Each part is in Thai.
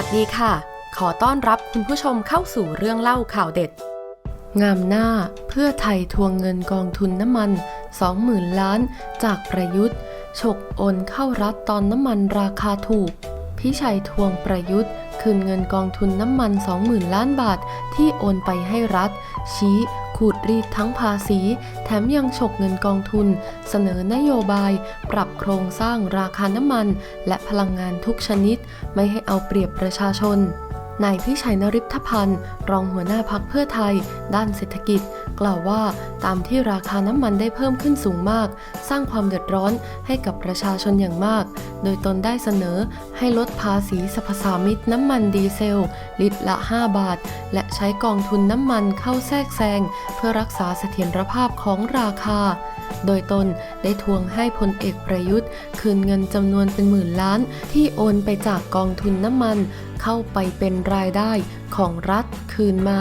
วัสดีค่ะ ขอต้อนรับคุณผู้ชมเข้าสู่เรื่องเล่าข่าวเด็ด งามหน้าเพื่อไทยทวงเงินกองทุนน้ำมัน 20,000 ล้าน จากประยุทธ์ ฉกโอนเข้ารัฐตอนน้ำมันราคาถูก พิชัยทวงประยุทธ์ คืนเงินกองทุนน้ำมัน 20,000 ล้านบาท ที่โอนไปให้รัฐ ชี้ขูดรีดทั้งภาษี แถมยังฉกเงินกองทุน เสนอนโยบาย ปรับโครงสร้างราคาน้ำมัน และพลังงานทุกชนิด ไม่ให้เอาเปรียบประชาชน นายพิชัยนริพพันธ์ รองหัวหน้าพักเพื่อไทย ด้านเศรษฐกิจ กล่าวว่าตามที่ราคาน้ำมันได้เพิ่มขึ้นสูงมาก สร้างความเดือดร้อนให้กับประชาชนอย่างมาก โดยตนได้เสนอให้ลดภาษีสรรพสามิตน้ำมันดีเซล ลิตรละ 5 บาท และใช้กองทุนน้ำมันเข้าแทรกแซง เพื่อรักษาเสถียรภาพของราคา โดยตนได้ทวงให้พลเอกประยุทธ์ คืนเงินจำนวนเป็นหมื่นล้านที่โอนไปจากกองทุนน้ำมัน เข้าไปเป็นรายได้ของรัฐคืนมา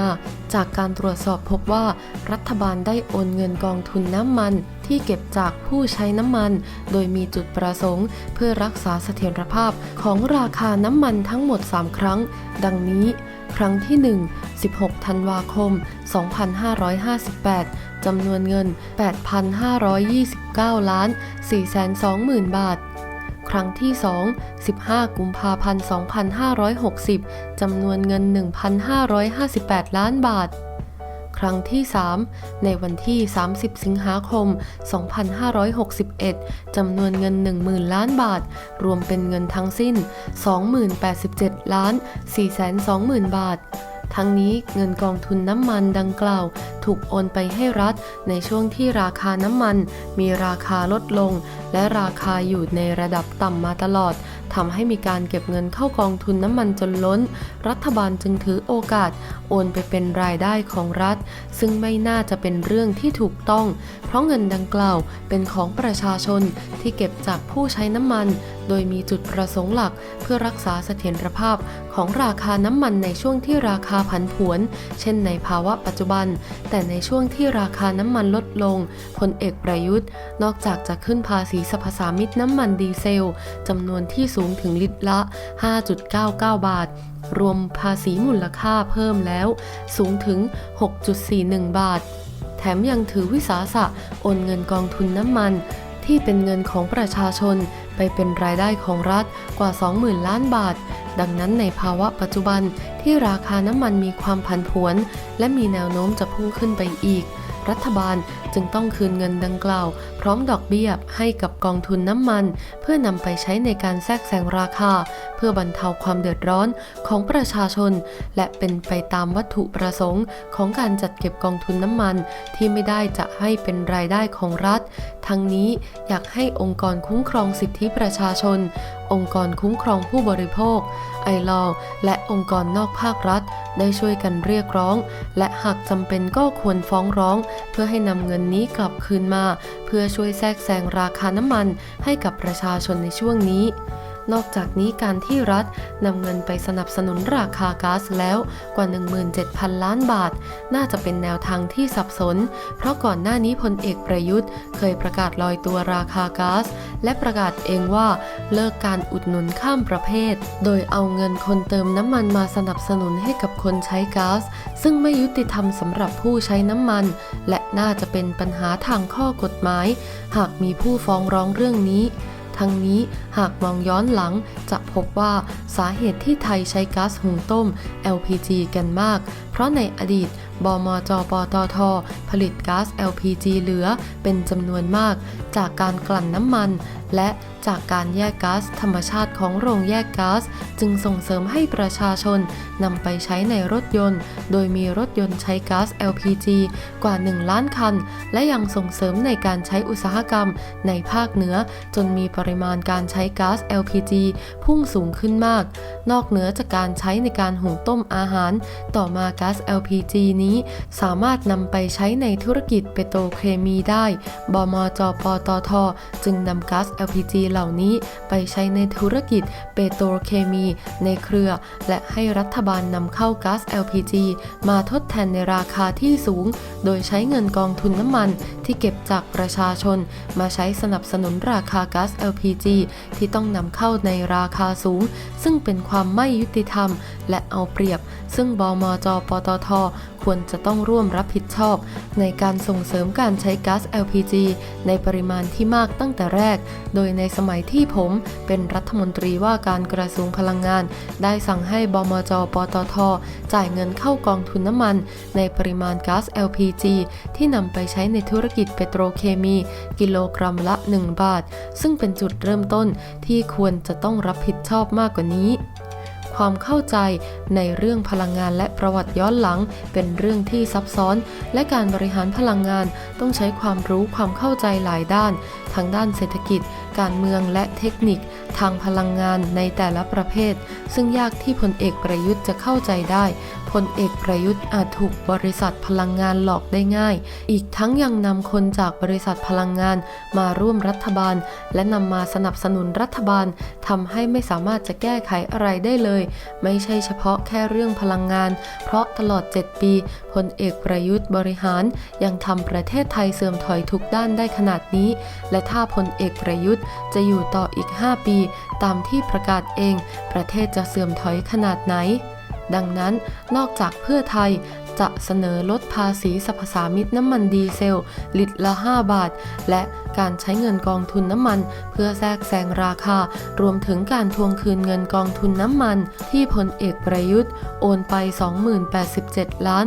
จากการตรวจสอบพบว่า รัฐบาลได้โอนเงินกองทุนน้ำมัน ที่เก็บจากผู้ใช้น้ำมัน โดยมีจุดประสงค์ เพื่อรักษาเสถียรภาพของราคาน้ำมันทั้งหมด 3 ครั้ง ดังนี้ ครั้งที่ 1 16 ธันวาคม 2558 จำนวนเงิน 8,529 ล้าน 420,000 บาท ครั้งที่ 2 15 กุมภาพันธ์ 2560 จำนวนเงิน 1,558 ล้านบาท ครั้งที่ 3 ในวันที่ 30 สิงหาคม 2561 จำนวนเงิน 10,000 ล้านบาท รวมเป็นเงินทั้งสิ้น 20,087 ล้าน 420,000 บาททั้งนี้เงินกองทุนน้ำมันดังกล่าว ถูกโอนไปให้รัฐในช่วงที่ราคาน้ำมัน มีราคาลดลงและราคาอยู่ในระดับต่ำมาตลอดทำให้มีการเก็บเงินเข้ากองทุนน้ำมันจนล้น รัฐบาลจึงถือโอกาส โอนไปเป็นรายได้ของรัฐ ซึ่งไม่น่าจะเป็นเรื่องที่ถูกต้อง เพราะเงินดังกล่าวเป็นของประชาชนที่เก็บจากผู้ใช้น้ำมัน โดยมีจุดประสงค์หลัก เพื่อรักษาเสถียรภาพของราคาน้ำมันในช่วงที่ราคาผันผวน เช่นในภาวะปัจจุบัน แต่ในช่วงที่ราคาน้ำมันลดลงพลเอกประยุทธ์ นอกจากจะขึ้นภาษีสรรพสามิตน้ำมันดีเซลจำนวนที่สูงถึงลิตรละ 5.99 บาท รวมภาษีมูลค่าเพิ่มแล้ว สูงถึง 6.41 บาท แถมยังถือวิสาสะโอนเงินกองทุนน้ำมัน ที่เป็นเงินของประชาชน ไปเป็นรายได้ของรัฐกว่า 20,000 ล้านบาท ดังนั้นในภาวะปัจจุบันที่ราคาน้ำมันมีความผันผวน และมีแนวโน้มจะพุ่งขึ้นไปอีก รัฐบาลจึงต้องคืนเงินดังกล่าว พร้อมดอกเบี้ยให้กับกองทุนน้ำมัน เพื่อนำไปใช้ในการแทรกแซงราคา เพื่อบรรเทาความเดือดร้อนของประชาชน และเป็นไปตามวัตถุประสงค์ ของการจัดเก็บกองทุนน้ำมัน ที่ไม่ได้จะให้เป็นรายได้ของรัฐ ทั้งนี้อยากให้องค์กรคุ้มครองสิทธิประชาชน องค์กรคุ้มครองผู้บริโภค ไอลอและองค์กรนอกภาครัฐ ได้ช่วยกันเรียกร้อง และหากจำเป็นก็ควรฟ้องร้อง เพื่อให้นำเงินนี้กลับคืนมา เพื่อช่วยแทรกแซงราคาน้ำมันให้กับประชาชนในช่วงนี้ นอกจากนี้การที่รัฐนำเงินไปสนับสนุนราคาก๊าซแล้วกว่า 17,000 ล้านบาท น่าจะเป็นแนวทางที่สับสน เพราะก่อนหน้านี้พลเอกประยุทธ์ เคยประกาศลอยตัวราคาก๊าซและประกาศเองว่าเลิกการอุดหนุนข้ามประเภท โดยเอาเงินคนเติมน้ำมันมาสนับสนุนให้กับคนใช้ก๊าซซึ่งไม่ยุติธรรมสำหรับผู้ใช้น้ำมัน และน่าจะเป็นปัญหาทางข้อกฎหมาย หากมีผู้ฟ้องร้องเรื่องนี้ ทั้งนี้หากมองย้อนหลังจะพบว่าสาเหตุที่ไทยใช้ก๊าซหุงต้ม LPG กันมาก เพราะในอดีต บมจปตท ผลิตก๊าซ LPG เหลือเป็นจำนวนมาก จากการกลั่นน้ำมัน และจากการแยกก๊าซธรรมชาติของโรงแยกก๊าซจึงส่งเสริมให้ประชาชนนำไปใช้ในรถยนต์ โดยมีรถยนต์ใช้ก๊าซ LPG กว่า 1 ล้านคัน และยังส่งเสริมในการใช้อุตสาหกรรมในภาคเหนือ จนมีปริมาณการใช้ก๊าซ LPG พุ่งสูงขึ้นมาก นอกเหนือจากการใช้ในการหุงต้มอาหาร ต่อมาก๊าซ LPG นี้นี้สามารถนำไปใช้ในธุรกิจเปโตรเคมีได้ บมจปตท จึงนำก๊าซ LPG เหล่านี้ไปใช้ในธุรกิจเปโตรเคมี ในเครือ และให้รัฐบาลนำเข้าก๊าซ LPG มาทดแทนในราคาที่สูง โดยใช้เงินกองทุนน้ำมันที่เก็บจากประชาชน มาใช้สนับสนุนราคาก๊าซ LPG ที่ต้องนำเข้าในราคาสูง ซึ่งเป็นความไม่ยุติธรรม และเอาเปรียบ ซึ่งบมจปตทควรจะต้องร่วมรับผิดชอบ ในการส่งเสริมการใช้ก๊าซ LPG ในปริมาณที่มากตั้งแต่แรก โดยในสมัยที่ผมเป็นรัฐมนตรีว่าการกระทรวงพลังงาน ได้สั่งให้บมจ ปตท จ่ายเงินเข้ากองทุนน้ำมัน ในปริมาณก๊าซ LPG ที่นำไปใช้ในธุรกิจเปโตรเคมี กิโลกรัมละ 1 บาท ซึ่งเป็นจุดเริ่มต้นที่ควรจะต้องรับผิดชอบมากกว่านี้ ความเข้าใจในเรื่องพลังงานและประวัติย้อนหลัง เป็นเรื่องที่ซับซ้อน และการบริหารพลังงานต้องใช้ความรู้ความเข้าใจหลายด้าน ทั้งด้านเศรษฐกิจ การเมืองและเทคนิคทางพลังงานในแต่ละประเภท ซึ่งยากที่พลเอกประยุทธ์จะเข้าใจได้ พลเอกประยุทธ์อาจถูกบริษัทพลังงานหลอกได้ง่าย อีกทั้งยังนำคนจากบริษัทพลังงานมาร่วมรัฐบาล และนำมาสนับสนุนรัฐบาลทำให้ไม่สามารถจะแก้ไขอะไรได้เลย ไม่ใช่เฉพาะแค่เรื่องพลังงาน เพราะตลอด 7 ปีพลเอกประยุทธ์บริหารยังทำประเทศไทยเสื่อมถอยทุกด้านได้ขนาดนี้ และถ้าพลเอกประยุทธ์จะอยู่ต่ออีก 5 ปี ตามที่ประกาศเอง ประเทศจะเสื่อมถอยขนาดไหน ดังนั้นนอกจากเพื่อไทยจะเสนอลดภาษีสรรพสามิตน้ำมันดีเซล ลิตรละ 5 บาท และ การใช้เงินกองทุนน้ำมัน เพื่อแทรกแซงราคา รวมถึงการทวงคืนเงินกองทุนน้ำมัน ที่พลเอกประยุทธ์ โอนไป2087 ล้าน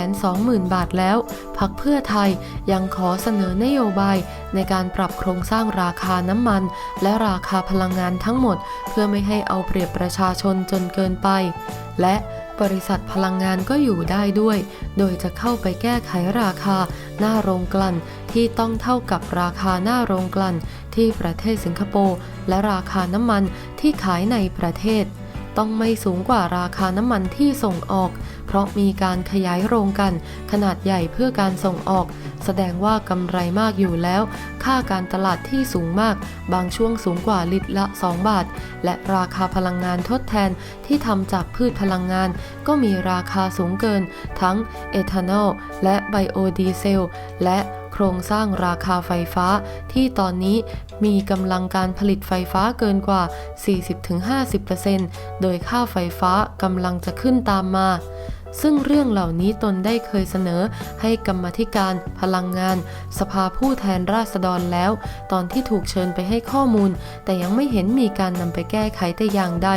420,000 บาทแล้ว พักเพื่อไทยยังขอเสนอนโยบาย ในการปรับโครงสร้างราคาน้ำมัน และราคาพลังงานทั้งหมด เพื่อไม่ให้เอาเปรียบประชาชนจนเกินไป และ บริษัทพลังงานก็อยู่ได้ด้วย โดยจะเข้าไปแก้ไขราคาหน้าโรงกลั่นที่ต้องเท่ากับราคาหน้าโรงกลั่นที่ประเทศสิงคโปร์และราคาน้ำมันที่ขายในประเทศ ต้องไม่สูงกว่าราคาน้ำมันที่ส่งออก เพราะมีการขยายโรงกัน ขนาดใหญ่เพื่อการส่งออก แสดงว่ากำไรมากอยู่แล้ว ค่าการตลาดที่สูงมาก บางช่วงสูงกว่าลิตรละ 2 บาท และราคาพลังงานทดแทนที่ทำจากพืชพลังงาน ก็มีราคาสูงเกิน ทั้งเอทานอลและไบโอดีเซลและ โครงสร้างราคาไฟฟ้าที่ตอนนี้มีกำลังการผลิตไฟฟ้าเกินกว่า 40-50%โดยค่าไฟฟ้ากำลังจะขึ้นตามมา ซึ่งเรื่องเหล่านี้ตนได้เคยเสนอให้กรรมธิการ พลังงาน สภาผู้แทนราษฎรแล้ว ตอนที่ถูกเชิญไปให้ข้อมูล แต่ยังไม่เห็นมีการนำไปแก้ไขแต่อย่างใด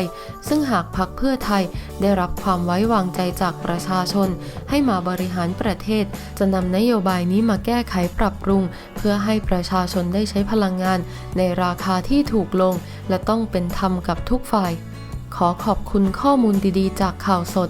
ซึ่งหากพักเพื่อไทยได้รับความไว้วางใจจากประชาชน ให้มาบริหารประเทศ จะนำนโยบายนี้มาแก้ไขปรับปรุง เพื่อให้ประชาชนได้ใช้พลังงาน ในราคาที่ถูกลง และต้องเป็นธรรมกับทุกฝ่าย ขอขอบคุณข้อมูลดีๆ จากข่าวสด